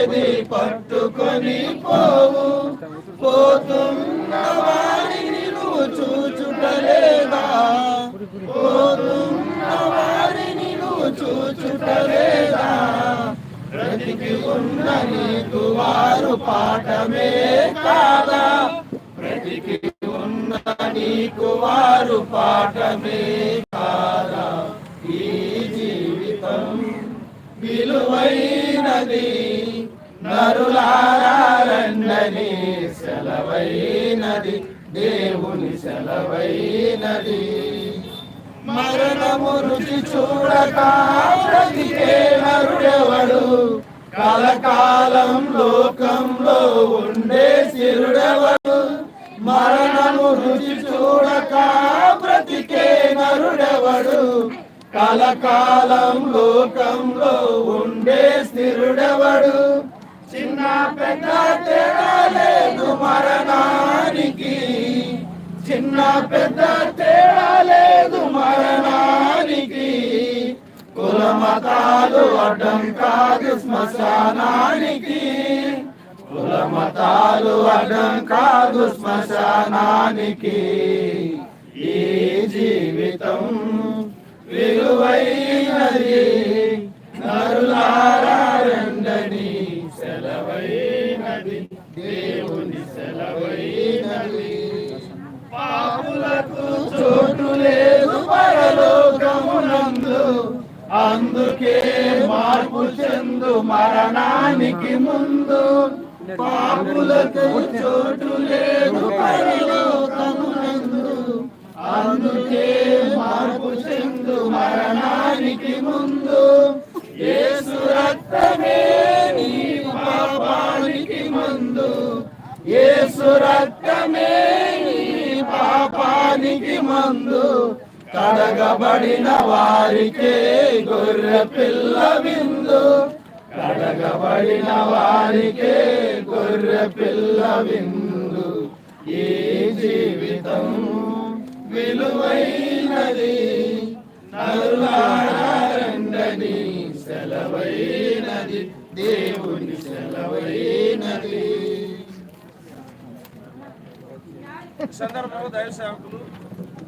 ఏది పట్టుకొని పోవు? పోతున్న వారిని నువ్వు చూచుటలేదా? పోతున్న వారిని నువ్వు చూచుటలేదా? బ్రతికి ఉన్న నీకు వారు పాఠమే కాదా? బ్రతికి ఉన్న నీకు వారు పాఠమే కాదా? ఈ జీవితం విలువైనది. నరులారండని సెలవైనది దేవుని సెలవైనది. మరణము రుచి చూడక బ్రతికే నరుడెవడు? కలకాలం లోకంలో ఉండే శిరుడెవడు? మరణము రుచి చూడక బ్రతికే నరుడెవడు? కలకాలం లోకంలో ఉండే స్థిరుడెవడు చిన్న పెద్ద తేడా లేదు మరణానికి. చిన్న పెద్ద తేడా లేదు మరణానికి. కుల మతాలు అడ్డం కాదు శ్మశానానికి. కుల మతాలు అడ్డం కాదు శ్మశానానికి. ఈ జీవితం విలువైనది. సెలవైనది దేవుని సెలవైనది. పాపులకు చోటు లేదు పరలోకమునందు. అందుకే మార్పు చెందు మరణానికి ముందు. పాపులకు చోటు లేదు పరలోకమునందు. అందుకే మార్పు చెందు మరణానికి ముందు. దానికి మందు. కడగబడిన వారికే గొర్రె పిల్ల విందు. కడగబడిన వారికే గొర్రె పిల్ల విందు. ఈ జీవితం విలువైనది. నరులారండని సెలవైనది. దేవుని సెలవైనది. సందర్భంలో దైవ సేవకులు